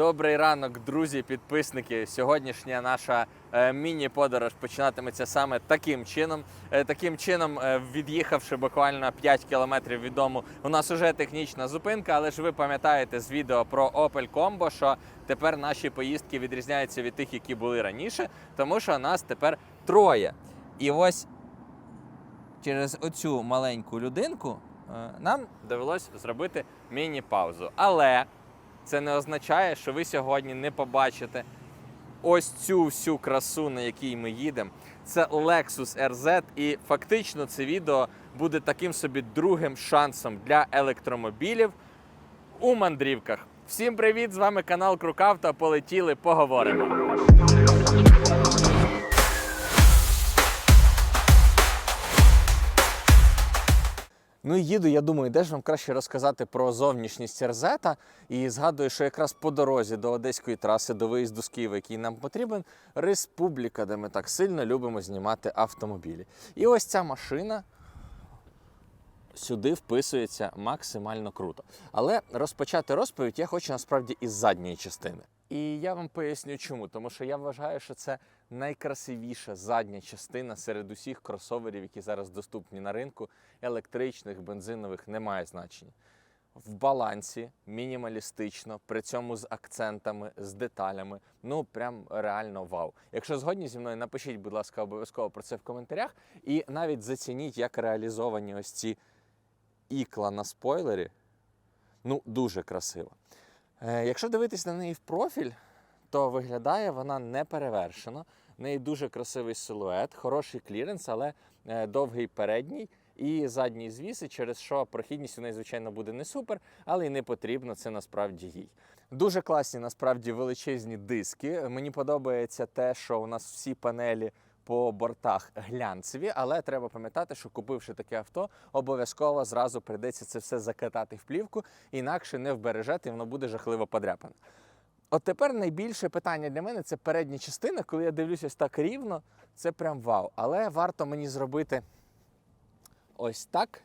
Добрий ранок, друзі, підписники. Сьогоднішня наша е, міні-подорож починатиметься саме таким чином. Е, таким чином, е, від'їхавши буквально 5 кілометрів від дому, у нас вже технічна зупинка, але ж ви пам'ятаєте з відео про Opel Combo, що тепер наші поїздки відрізняються від тих, які були раніше, тому що нас тепер троє. І ось через оцю маленьку людинку нам довелось зробити міні-паузу. Але це не означає, що ви сьогодні не побачите ось цю всю красу, на якій ми їдемо. Це Lexus RZ, і фактично це відео буде таким собі другим шансом для електромобілів у мандрівках. Всім привіт! З вами канал Крукавто. Полетіли, поговоримо. Ну і їду, я думаю, де ж вам краще розказати про зовнішність Рзета. І згадую, що якраз по дорозі до Одеської траси, до виїзду з Києва, який нам потрібен, республіка, де ми так сильно любимо знімати автомобілі. І ось ця машина сюди вписується максимально круто. Але розпочати розповідь я хочу насправді із задньої частини. І я вам поясню чому. Тому що я вважаю, що це найкрасивіша задня частина серед усіх кросоверів, які зараз доступні на ринку, електричних, бензинових, немає значення. В балансі, мінімалістично, при цьому з акцентами, з деталями. Ну прям реально вау. Якщо згодні зі мною, напишіть, будь ласка, обов'язково про це в коментарях. І навіть зацініть, як реалізовані ось ці ікла на спойлері. Ну, дуже красиво. Е, якщо дивитись на неї в профіль, то виглядає вона неперевершено. В неї дуже красивий силует, хороший кліренс, але е, довгий передній і задній звіси, через що прохідність у неї, звичайно, буде не супер, але й не потрібно це насправді їй. Дуже класні, насправді, величезні диски. Мені подобається те, що у нас всі панелі по бортах глянцеві, але треба пам'ятати, що купивши таке авто, обов'язково зразу прийдеться це все закатати в плівку, інакше не вбережете, і воно буде жахливо подряпане. От тепер найбільше питання для мене це передня частина. Коли я дивлюся так рівно, це прям вау. Але варто мені зробити ось так.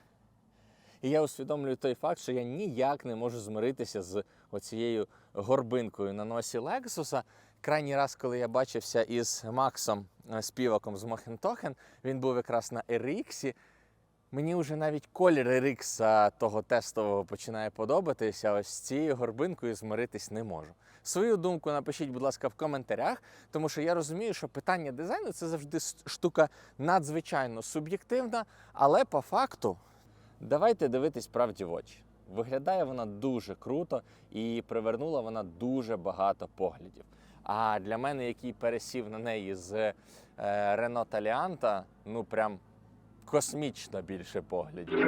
І я усвідомлюю той факт, що я ніяк не можу змиритися з оцією горбинкою на носі Лексуса. Крайній раз, коли я бачився із Максом е, співаком з Мохентохен, він був якраз на RX. Мені вже навіть колір RX того тестового починає подобатися. Ось з цією горбинкою змиритись не можу. Свою думку напишіть, будь ласка, в коментарях, тому що я розумію, що питання дизайну це завжди штука надзвичайно суб'єктивна, але по факту давайте дивитись правді в очі. Виглядає вона дуже круто і привернула вона дуже багато поглядів. А для мене, який пересів на неї з е, Renault ну прям космічно більше поглядів.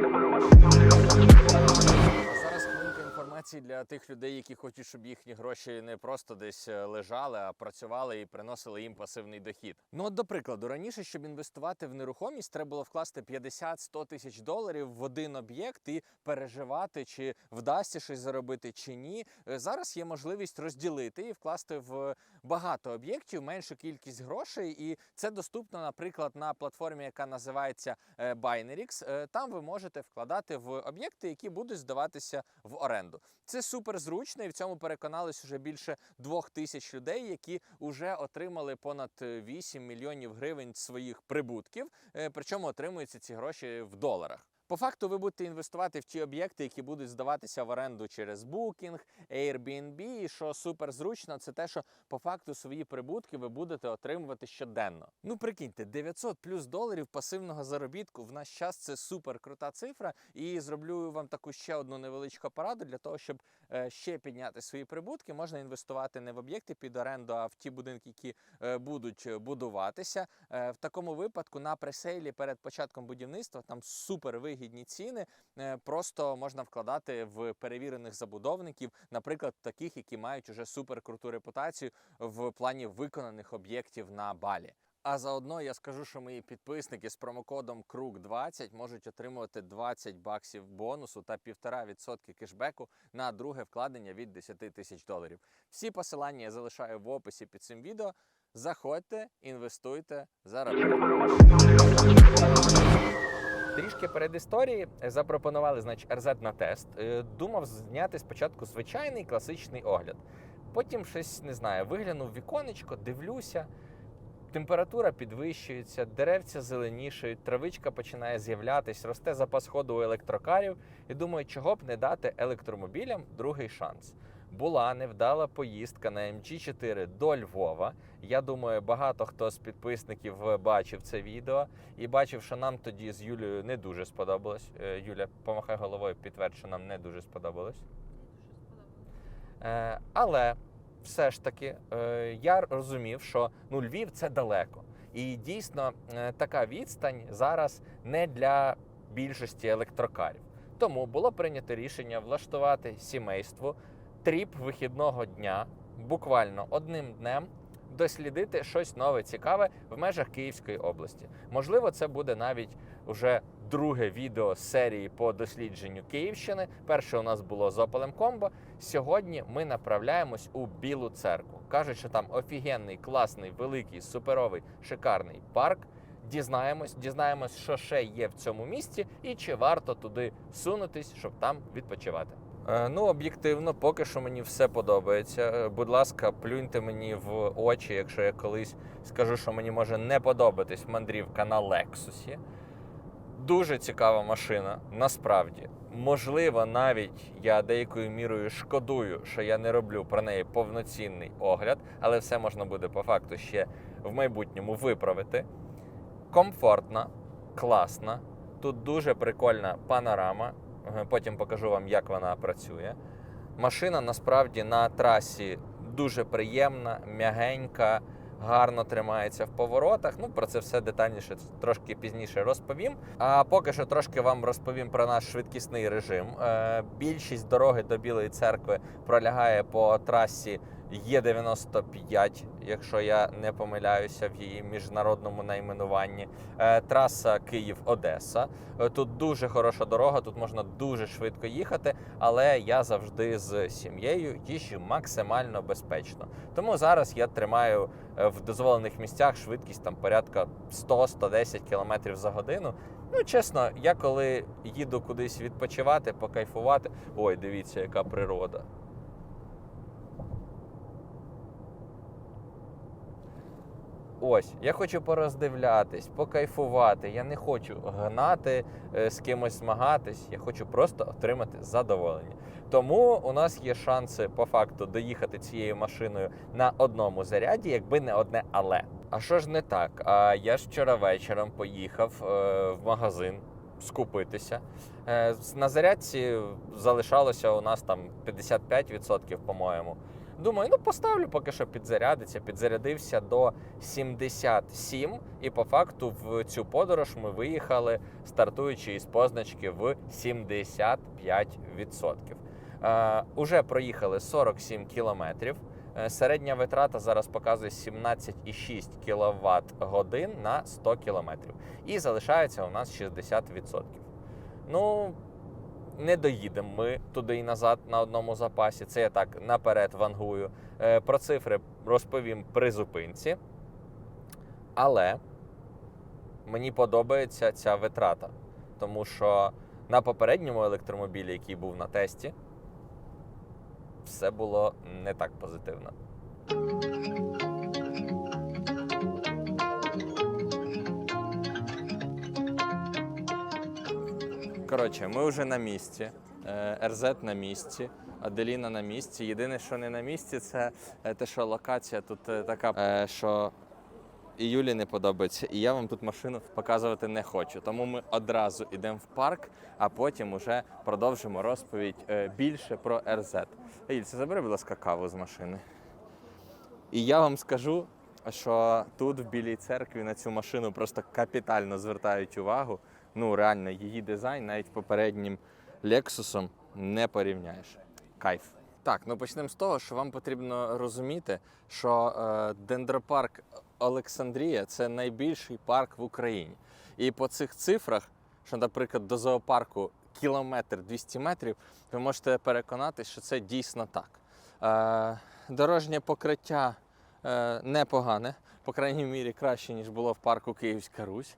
Інформації для тих людей, які хочуть, щоб їхні гроші не просто десь е, лежали, а працювали і приносили їм пасивний дохід. Ну, от, до прикладу, раніше, щоб інвестувати в нерухомість, треба було вкласти 50-100 тисяч доларів в один об'єкт і переживати, чи вдасться щось заробити, чи ні. Е, Зараз є можливість розділити і вкласти в багато об'єктів, меншу кількість грошей, і це доступно, наприклад, на платформі, яка називається е, Binerix. Е, Там ви можете вкладати в об'єкти, які будуть здаватися в оренду. Це супер зручно, і в цьому переконались уже більше двох тисяч людей, які вже отримали понад е, 8 мільйонів гривень своїх прибутків. е, Причому отримуються ці гроші в доларах. По факту ви будете інвестувати в ті об'єкти, які будуть здаватися в оренду через Booking, Airbnb. І що супер зручно, це те, що по факту свої прибутки ви будете отримувати щоденно. Ну прикиньте, 900 плюс доларів пасивного заробітку в наш час це супер крута цифра. І зроблю вам таку ще одну невеличку пораду для того, щоб е, ще підняти свої прибутки. Можна інвестувати не в об'єкти під оренду, а в ті будинки, які е, будуть будуватися. Е, В такому випадку на пресейлі перед початком будівництва там супер вигідні ціни. Е, Просто можна вкладати в перевірених забудовників, наприклад, таких, які мають уже супер круту репутацію в плані виконаних об'єктів на балі. А заодно я скажу, що мої підписники з промокодом KRUK20 можуть отримувати 20 баксів бонусу та 1,5% кешбеку на друге вкладення від 10 тисяч доларів. Всі посилання я залишаю в описі під цим відео. Заходьте, інвестуйте, заробляйте. Трішки перед історії запропонували значить, RZ на тест. Е, Думав зняти спочатку звичайний класичний огляд. потім щось не знаю, виглянув віконечко, дивлюся. Температура підвищується, деревця зеленішають, травичка починає з'являтись, росте запас ходу у електрокарів. І думаю, чого б не дати електромобілям другий шанс. Була невдала поїздка на MG4 до Львова. Я думаю, багато хто з підписників бачив це відео і бачив, що нам тоді з Юлією не дуже сподобалось. Е, Юля, помахай головою, підтвердь, що нам не дуже сподобалось. Е, але все ж таки е, я розумів, що ну, Львів це далеко. І дійсно така відстань зараз не для більшості електрокарів. Тому було прийнято рішення влаштувати сімейству тріп вихідного дня, буквально одним днем. Дослідити щось нове цікаве в межах Київської області. Можливо, це буде навіть уже друге відео серії по дослідженню Київщини. Перше у нас було з Opelем Combo. Сьогодні ми направляємось у Білу церкву. Кажуть, що там офігенний, класний, великий, суперовий, шикарний парк. Дізнаємось, дізнаємось, що ще є в цьому місті, і чи варто туди сунутись, щоб там відпочивати. Е, ну, об'єктивно, поки що мені все подобається. Е, Будь ласка, плюньте мені в очі, якщо я колись скажу, що мені може не подобатись мандрівка на Лексусі. Дуже цікава машина, насправді. Можливо, навіть я деякою мірою шкодую, що я не роблю про неї повноцінний огляд, але все можна буде по факту ще в майбутньому виправити. Комфортна, класна. Тут дуже прикольна панорама. Потім покажу вам, як вона працює. Машина насправді на трасі дуже приємна, м'ягенька, гарно тримається в поворотах. Ну, про це все детальніше трошки пізніше розповім. А поки що трошки вам розповім про наш швидкісний режим. Е, Більшість дороги до Білої церкви пролягає по трасі Є95, якщо я не помиляюся в її міжнародному найменуванні. Е, Траса Київ-Одеса. Е, Тут дуже хороша дорога, тут можна дуже швидко їхати, але я завжди з сім'єю їжджу максимально безпечно. Тому зараз я тримаю е, в дозволених місцях швидкість там порядка 100-110 км за годину. Ну, чесно, я коли їду кудись відпочивати, покайфувати. Ой, дивіться, яка природа. Ось, я хочу пороздивлятись, покайфувати. Я не хочу гнати, е, з кимось змагатись. Я хочу просто отримати задоволення. Тому у нас є шанси по факту доїхати цією машиною на одному заряді, якби не одне але. А що ж не так? А я ж вчора вечором поїхав е, в магазин скупитися. Е, на зарядці залишалося у нас там 55%, по-моєму. Думаю, ну поставлю поки що підзарядиться. Підзарядився до 77, і по факту в цю подорож ми виїхали, стартуючи із позначки в 75%. Е, уже проїхали 47 кілометрів. Е, Середня витрата зараз показує 17,6 кВт годин на 100 кілометрів. І залишається у нас 60%. Ну, не доїдемо ми туди і назад на одному запасі. Це я так наперед вангую. Е, Про цифри розповім при зупинці. Але мені подобається ця витрата, тому що на попередньому електромобілі, який був на тесті, все було не так позитивно. Коротше, ми вже на місці. Е, РЗ на місці, Аделіна на місці. Єдине, що не на місці, це е, те, що локація тут е, така, що і Юлі не подобається, і я вам тут машину показувати не хочу. Тому ми одразу йдемо в парк, а потім уже продовжимо розповідь більше про РЗ. Ільце, забери, будь ласка, каву з машини. І я вам скажу, що тут, в Білій церкві, на цю машину просто капітально звертають увагу. Ну, реально, її дизайн навіть попереднім Лексусом не порівняєш. Кайф. Так, ну почнемо з того, що вам потрібно розуміти, що е, дендропарк Олександрія це найбільший парк в Україні. І по цих цифрах, що, наприклад, до зоопарку кілометр 200 метрів, ви можете переконатися, що це дійсно так. Е, дорожнє покриття е, непогане, по крайній мірі краще, ніж було в парку Київська Русь.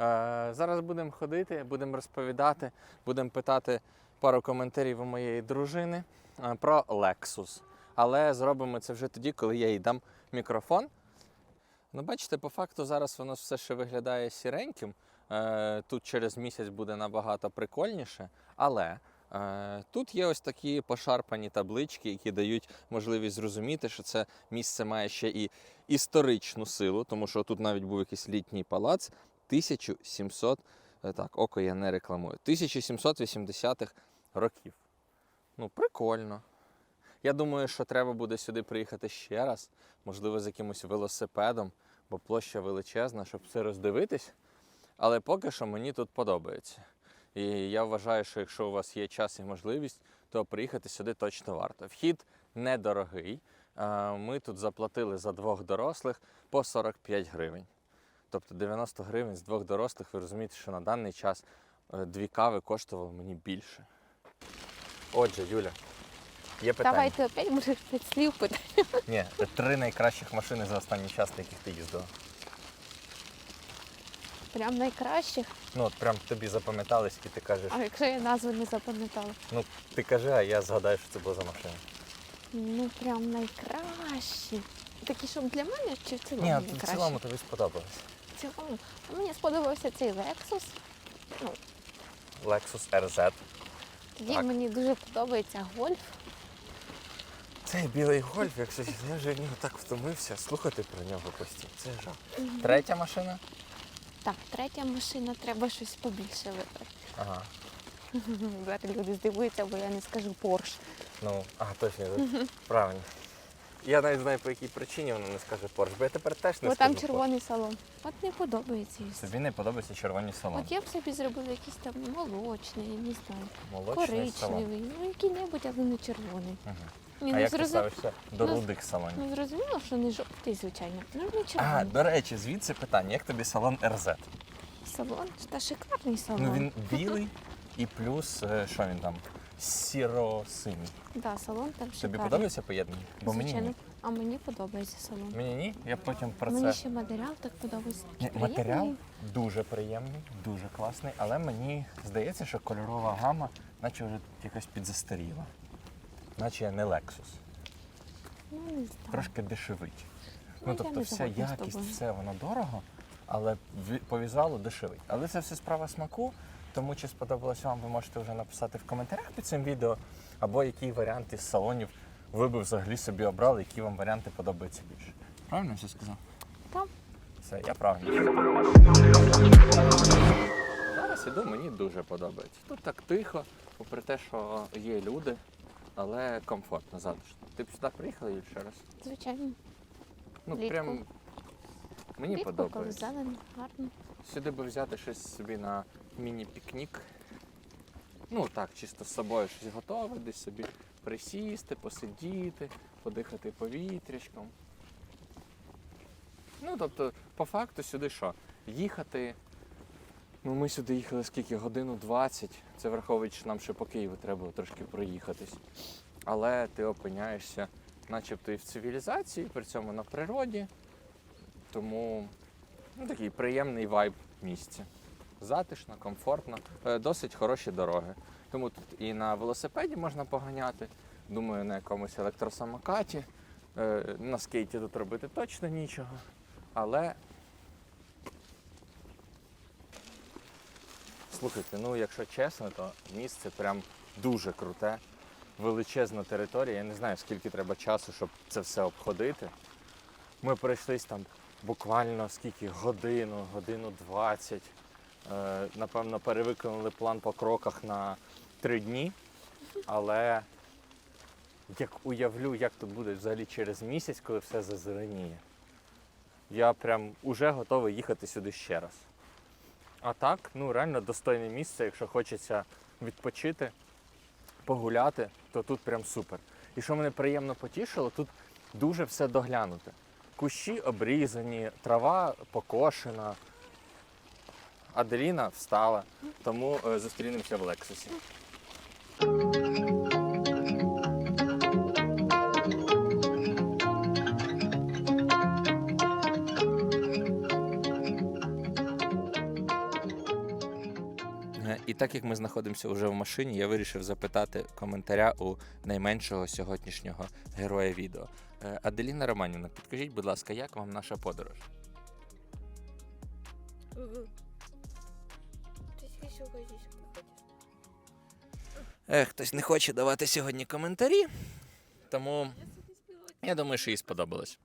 Е, зараз будемо ходити, будемо розповідати, будемо питати пару коментарів у моєї дружини е, про Lexus. Але зробимо це вже тоді, коли я їй дам мікрофон. Ну, бачите, по факту зараз воно все ще виглядає сіреньким. Е, Тут через місяць буде набагато прикольніше. Але тут є ось такі пошарпані таблички, які дають можливість зрозуміти, що це місце має ще і історичну силу, тому що тут навіть був якийсь літній палац 1700, е, так, око я не рекламую, 1780-х років. Ну, прикольно. Я думаю, що треба буде сюди приїхати ще раз, можливо, з якимось велосипедом, бо площа величезна, щоб все роздивитись. Але поки що мені тут подобається. І я вважаю, що якщо у вас є час і можливість, то приїхати сюди точно варто. Вхід недорогий. Е, Ми тут заплатили за двох дорослих по 45 гривень. Тобто 90 гривень з двох дорослих, ви розумієте, що на даний час е, дві кави коштували мені більше. Отже, Юля, є питання. Давай ти опять будеш п'ять слів питати. Ні, три найкращих машини за останній час, на яких ти їздила. Прям найкращих. Ну, от прям тобі запам'ятались, і ти кажеш, А якщо я назви не запам'ятала? ну ти кажи, а я згадаю, що це була за машина. Ну прям найкращі. Такі, щоб для мене чи в цілому Ні, в цілому тобі сподобалось. Цілому. Мені сподобався цей Lexus. Lexus RZ. Тоді Так. мені дуже подобається гольф. Цей білий гольф, якщо чесно, я вже в нього так втомився, слухати про нього постійно. Це жах. Третя машина? Так, третя машина, треба щось побільше вибрати. Ага. Зараз люди здивуються, бо я не скажу Porsche. Ну, а, точно, правильно. Я навіть знаю, по якій причині вона не скаже Porsche, бо я тепер теж не Бо скажу там червоний салон. От не подобається. їй. Porsche. Тобі не подобаються червоні салони. От я б собі зробила якийсь там молочний, не знаю, Молочний салон. коричневий, ну який-небудь, але не червоний. Мгм. Ні, А ну, як ти ставишся до ну, рудих салонів? Ну зрозуміло, що не жовтий, звичайно. Ну не А, до речі, звідси питання, як тобі салон RZ? Салон та шикарний салон. Ну він білий і плюс, е, що він там? Сіро-синій. Да, салон там Тобі шикарний. подобається поєднання? Бо мені Звичайно. ні. А мені подобається салон. Мені ні, я потім про мені це. ще матеріал так подобається. Ні, Такий матеріал приємний. дуже приємний, дуже класний, але мені здається, що кольорова гама наче вже якось підзастаріла. Наче не Lexus. Ну не знаю. Трошки дешевить. Ну, Ну, я тобто не вся згодна з якість, тобою. все воно дорого, але ві- по візуалу дешевить. Але це все справа смаку. Тому чи сподобалось вам, ви можете вже написати в коментарях під цим відео, або який варіант із салонів ви би взагалі собі обрали, які вам варіанти подобаються більше. Правильно все сказав? Там Все, я правильно. Зараз іду, мені дуже подобається. Тут так тихо, попри те, що є люди, але комфортно затишно. Ти б сюди приїхала Юль, ще раз? звичайно. Ну Влітку. прям мені Влітку, коли подобається. гарно. Сюди би взяти щось собі на міні-пікнік. Ну так, чисто з собою щось готове, десь собі присісти, посидіти, подихати повітрячком. Ну, тобто, по факту сюди що? Їхати. Ну, ми сюди їхали скільки? Годину 20. Це враховуючи, що нам ще по Києву треба трошки проїхатись. Але ти опиняєшся начебто і в цивілізації, при цьому на природі. Тому ну, такий приємний вайб місця. Затишно, комфортно, е, досить хороші дороги. Тому тут і на велосипеді можна поганяти. Думаю, на якомусь електросамокаті. Е, На скейті тут робити точно нічого. Але. Слухайте, ну якщо чесно, то місце прям дуже круте, величезна територія. Я не знаю, скільки треба часу, щоб це все обходити. Ми пройшлись там буквально скільки годину, годину 20. Е, напевно, перевиконали план по кроках на три дні. Але як уявлю, як тут буде взагалі через місяць, коли все зазеленіє, я прям уже готовий їхати сюди ще раз. А так, ну реально достойне місце, якщо хочеться відпочити, погуляти, то тут прям супер. І що мене приємно потішило, тут дуже все доглянуте. Кущі обрізані, трава покошена. Аделіна встала, тому е, зустрінемося в Лексусі. Е, І так як ми знаходимося вже в машині, я вирішив запитати коментаря у найменшого сьогоднішнього героя відео. Е, Аделіна Романівна, підкажіть, будь ласка, як вам наша подорож? Хтось не хоче давати сьогодні коментарі, тому я думаю, що їй сподобалось.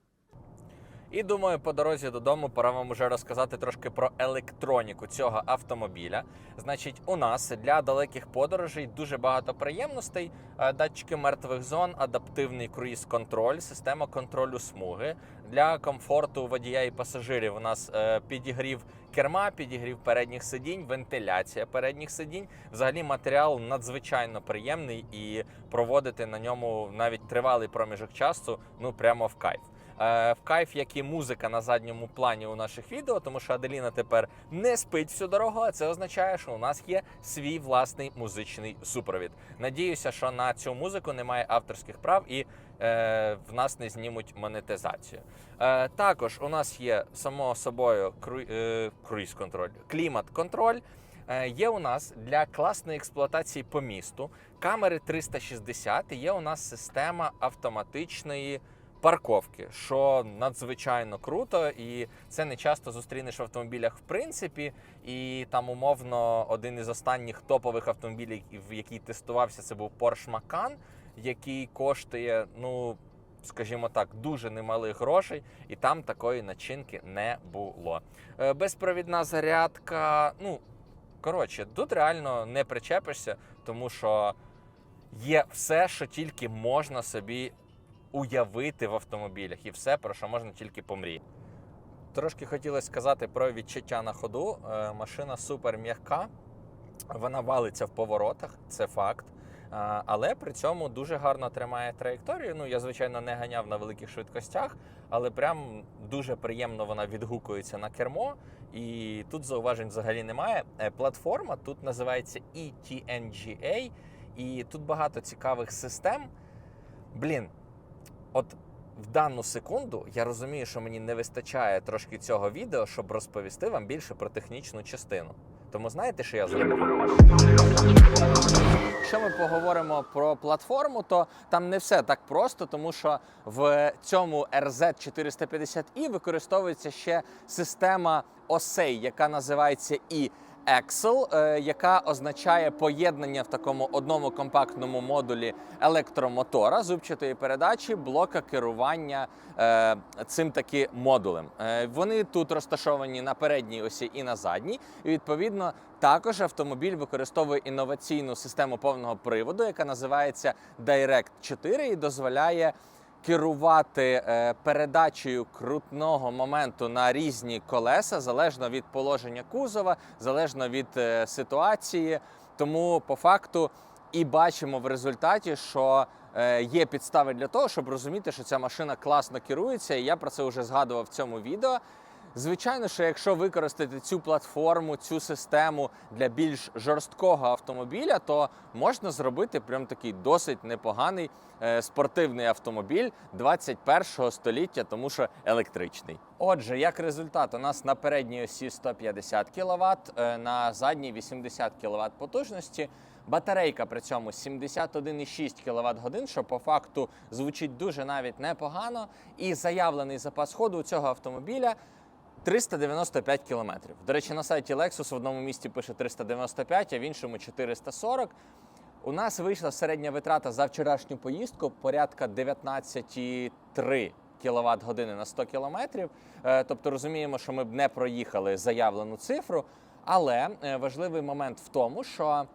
І думаю, по дорозі додому пора вам уже розказати трошки про електроніку цього автомобіля. Значить, у нас для далеких подорожей дуже багато приємностей: Е, датчики мертвих зон, адаптивний круїз-контроль, система контролю смуги. Для комфорту водія і пасажирів у нас е, підігрів керма, підігрів передніх сидінь, вентиляція передніх сидінь. Взагалі матеріал надзвичайно приємний і проводити на ньому навіть тривалий проміжок часу ну прямо в кайф. Е, в кайф, як і музика на задньому плані у наших відео, тому що Аделіна тепер не спить всю дорогу. А це означає, що у нас є свій власний музичний супровід. Надіюся, що на цю музику немає авторських прав і е, в нас не знімуть монетизацію. Е, також у нас є само собою е, круїз-контроль, клімат-контроль. Е, Є у нас для класної експлуатації по місту камери 360 і є у нас система автоматичної парковки, що надзвичайно круто, і це не часто зустрінеш в автомобілях в принципі. І там умовно один із останніх топових автомобілів, який тестувався, це був Porsche Macan, який коштує, ну скажімо так, дуже немалих грошей, і там такої начинки не було. Е, Безпровідна зарядка, ну коротше, тут реально не причепишся, тому що є все, що тільки можна собі уявити в автомобілях, і все, про що можна тільки помріяти. Трошки хотілося сказати про відчуття на ходу. Е, Машина супер м'яка, вона валиться в поворотах, це факт. Але при цьому дуже гарно тримає траєкторію. Ну, я, звичайно, не ганяв на великих швидкостях, але прям дуже приємно вона відгукується на кермо. І тут зауважень взагалі немає. Е, Платформа тут називається ETNGA, і тут багато цікавих систем. Блін, от в дану секунду я розумію, що мені не вистачає трошки цього відео, щоб розповісти вам більше про технічну частину. Тому знаєте, що я зроблю? Якщо ми поговоримо про платформу, то там не все так просто, тому що в цьому RZ450i використовується ще система осей, яка називається і Excel, е, яка означає поєднання в такому одному компактному модулі електромотора, зубчатої передачі, блока керування е, цим таки модулем. Е, вони тут розташовані на передній осі і на задній. І відповідно також автомобіль використовує інноваційну систему повного приводу, яка називається Direct 4 і дозволяє керувати е, передачею крутного моменту на різні колеса залежно від положення кузова, залежно від е, ситуації. Тому по факту і бачимо в результаті, що е, є підстави для того, щоб розуміти, що ця машина класно керується. І я про це вже згадував в цьому відео. Звичайно, що якщо використати цю платформу, цю систему для більш жорсткого автомобіля, то можна зробити прям такий досить непоганий е, спортивний автомобіль 21 століття, тому що електричний. Отже, як результат, у нас на передній осі 150 кВт, на задній 80 кВт потужності. Батарейка при цьому 71,6 кВт годин, що по факту звучить дуже навіть непогано. І заявлений запас ходу у цього автомобіля 395 кілометрів. До речі, на сайті Lexus в одному місці пише 395, а в іншому 440. У нас вийшла середня витрата за вчорашню поїздку порядка 19,3 кВт години на 100 кілометрів. Е, Тобто розуміємо, що ми б не проїхали заявлену цифру. Але е, важливий момент в тому, що,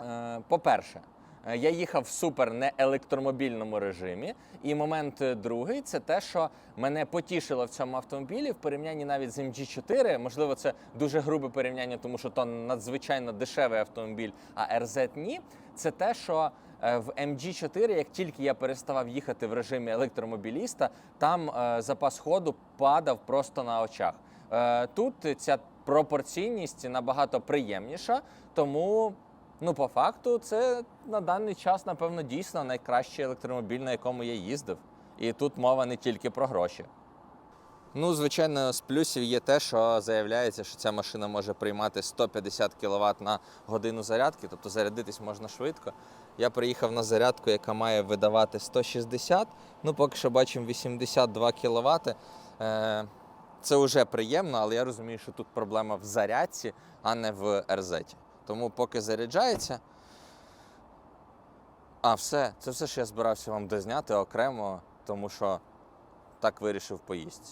е, по-перше, Я їхав в супер не електромобільному режимі. І момент е, другий це те, що мене потішило в цьому автомобілі в порівнянні навіть з MG4. Можливо, це дуже грубе порівняння, тому що то надзвичайно дешевий автомобіль, а RZ ні. Це те, що е, в MG4, як тільки я переставав їхати в режимі електромобіліста, там е, запас ходу падав просто на очах. Е, Тут ця пропорційність набагато приємніша, тому. Ну, по факту, це на даний час, напевно, дійсно найкращий електромобіль, на якому я їздив. І тут мова не тільки про гроші. Ну, звичайно, з плюсів є те, що заявляється, що ця машина може приймати 150 кВт на годину зарядки, тобто зарядитись можна швидко. Я приїхав на зарядку, яка має видавати 160, ну поки що бачимо 82 кВт. Е, це вже приємно, але я розумію, що тут проблема в зарядці, а не в РЗ. Тому поки заряджається. А, все, це все, що я збирався вам дозняти окремо, тому що так вирішив поїсти.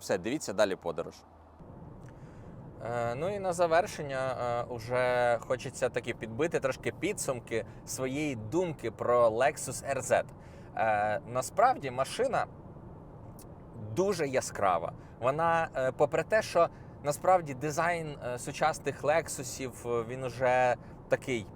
Все, дивіться далі подорож. Е, ну і на завершення е, уже хочеться таки підбити трошки підсумки своєї думки про Lexus RZ. Е, насправді машина дуже яскрава. Вона, е, попри те, що насправді дизайн е, сучасних Lexusів, е, він уже такий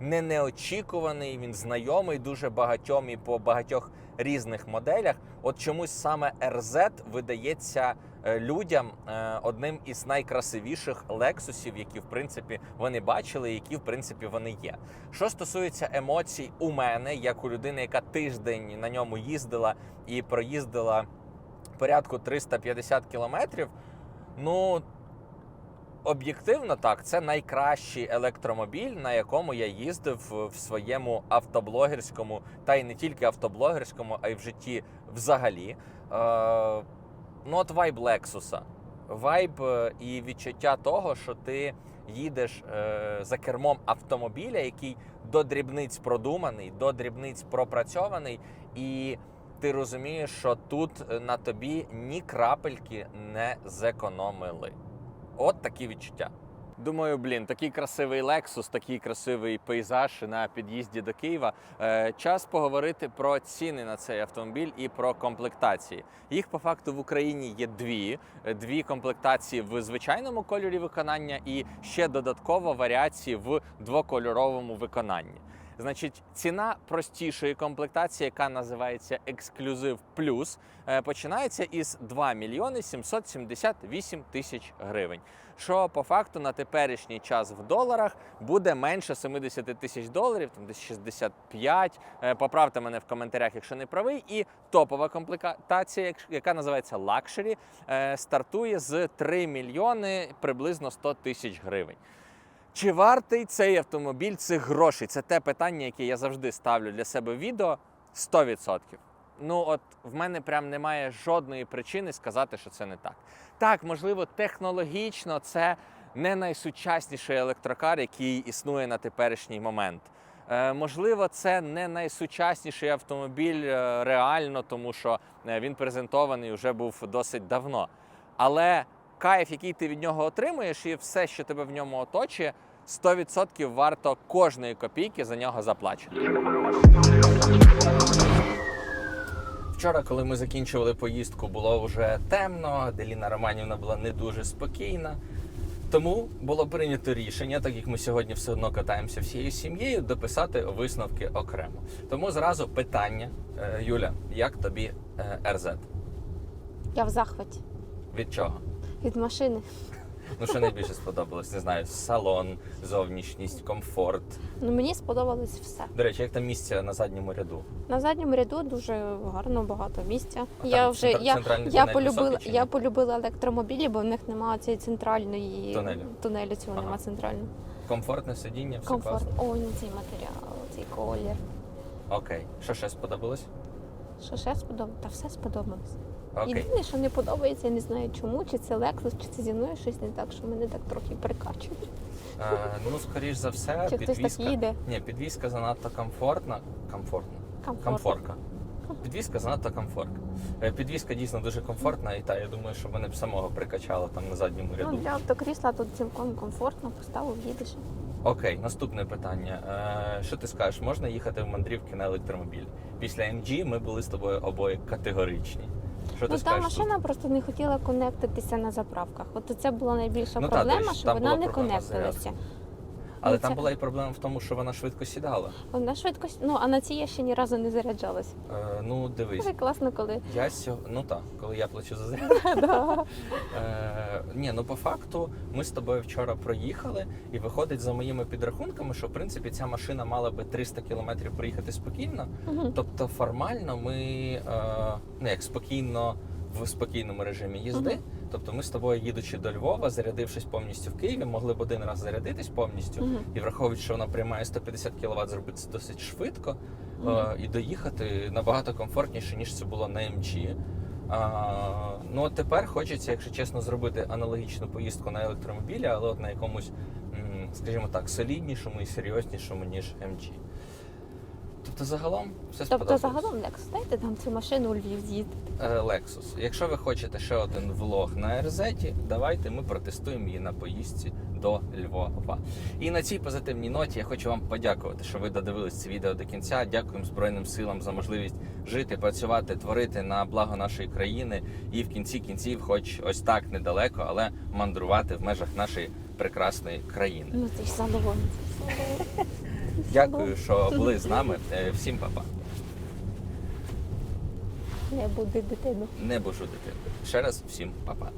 не неочікуваний, він знайомий дуже багатьом і по багатьох різних моделях. От чомусь саме RZ видається е, людям одним із найкрасивіших лексусів, які в принципі вони бачили, які в принципі вони є. Що стосується емоцій, у мене, як у людини, яка тиждень на ньому їздила і проїздила порядку 350 кілометрів, ну. Об'єктивно так, це найкращий електромобіль, на якому я їздив в своєму автоблогерському, та й не тільки автоблогерському, а й в житті взагалі. Е, ну, от вайб Лексуса. Вайб е, і відчуття того, що ти їдеш е, за кермом автомобіля, який до дрібниць продуманий, до дрібниць пропрацьований, і ти розумієш, що тут е, на тобі ні крапельки не зекономили. От такі відчуття. Думаю, блін, такий красивий Lexus, такий красивий пейзаж на під'їзді до Києва. Е, час поговорити про ціни на цей автомобіль і про комплектації. Їх по факту в Україні є дві: Е, дві комплектації в звичайному кольорі виконання і ще додатково варіації в двокольоровому виконанні. Значить, ціна простішої комплектації, яка називається Ексклюзив Плюс, е, починається із 2 мільйони 778 тисяч гривень. Що по факту на теперішній час в доларах буде менше 70 тисяч доларів, там десь 65. Е, Поправте мене в коментарях, якщо не правий. І топова комплектація, яка називається Luxury, е, стартує з 3 мільйони приблизно 100 тисяч гривень. Чи вартий цей автомобіль цих грошей? Це те питання, яке я завжди ставлю для себе в відео 100%. Ну, от в мене прям немає жодної причини сказати, що це не так. Так, можливо, технологічно це не найсучасніший електрокар, який існує на теперішній момент. Е, можливо, це не найсучасніший автомобіль е, реально, тому що е, він презентований вже був досить давно. Але кайф, який ти від нього отримуєш, і все, що тебе в ньому оточує, 100% варто кожної копійки за нього заплачити. Вчора, коли ми закінчували поїздку, було вже темно, Деліна Романівна була не дуже спокійна. Тому було прийнято рішення, так як ми сьогодні все одно катаємося всією сім'єю, дописати висновки окремо. Тому зразу питання, Е, Юля, як тобі е, РЗ? Я в захваті Від чого? Від машини. Ну, що найбільше сподобалось? Не знаю, салон, зовнішність, комфорт. Ну мені сподобалось все. До речі, як там місце на задньому ряду? На задньому ряду дуже гарно, багато місця. А я там вже я, я полюбила, високий я полюбила електромобілі, бо в них немає цієї центральної Тунелю. тунелю цього Ага. нема центрального. Комфортне сидіння, все Комфорт. класно. Ой, ну цей матеріал, цей колір. Окей. Що ще сподобалось? Що ще сподобалось? Та все сподобалось. Окей. Єдине, що не подобається, я не знаю чому, чи це Lexus, чи це зі мною щось не так, що мене так трохи прикачує. Е, ну, скоріш за все, Чи хтось так їде? Ні, підвізка занадто комфортна. Комфортна. Комфортно. Комфорка. Підвізка занадто комфортна. Е, Підвізка дійсно дуже комфортна, і та я думаю, що мене б самого прикачало там на задньому Ну, ряду. для автокрісла тут цілком комфортно, поставив, їдеш. Окей, наступне питання. Е, що ти скажеш? Можна їхати в мандрівки на електромобілі? Після MG ми були з тобою обоє категоричні. Що ти Ну та скажеш? машина просто не хотіла конектитися на заправках. От це була найбільша Ну, та, проблема, речі, що там вона була не проблема з конектилася. Але Ну, там це- була і проблема в тому, що вона швидко сідала. Вона швидкость, ну а на цій я ще ні разу не заряджалась. Е, ну, дивись. Дуже класно, коли Я сьо... ну так, коли я плачу за заряд. Е, ні, ну по факту ми з тобою вчора проїхали, і виходить за моїми підрахунками, що в принципі ця машина мала би 300 кілометрів проїхати спокійно. Тобто формально ми е, ну як спокійно в спокійному режимі їзди. Мгм. Тобто ми з тобою, їдучи до Львова, зарядившись повністю в Києві, могли б один раз зарядитись повністю Мгм. і враховуючи, що вона приймає 150 кВт, зробити це досить швидко Мгм. е, і доїхати набагато комфортніше, ніж це було на МЧ. А, ну от тепер хочеться, якщо чесно, зробити аналогічну поїздку на електромобілі, але от на якомусь, м, скажімо так, соліднішому і серйознішому, ніж МЧ. Тобто загалом все Тобто сподобалось. загалом Lexus, дайте там цю машину у Львів з'їздити. Е, Lexus. Якщо ви хочете ще один влог на RZ, давайте ми протестуємо її на поїздці до Львова. І на цій позитивній ноті я хочу вам подякувати, що ви додивились це відео до кінця. Дякуємо Збройним силам за можливість жити, працювати, творити на благо нашої країни і в кінці кінців, хоч ось так недалеко, але мандрувати в межах нашої прекрасної країни. Ну це ж салон. Дякую, що були з нами. Е, Всім па-па. Не буди дитину. Не божу дитину. Ще раз всім па-па.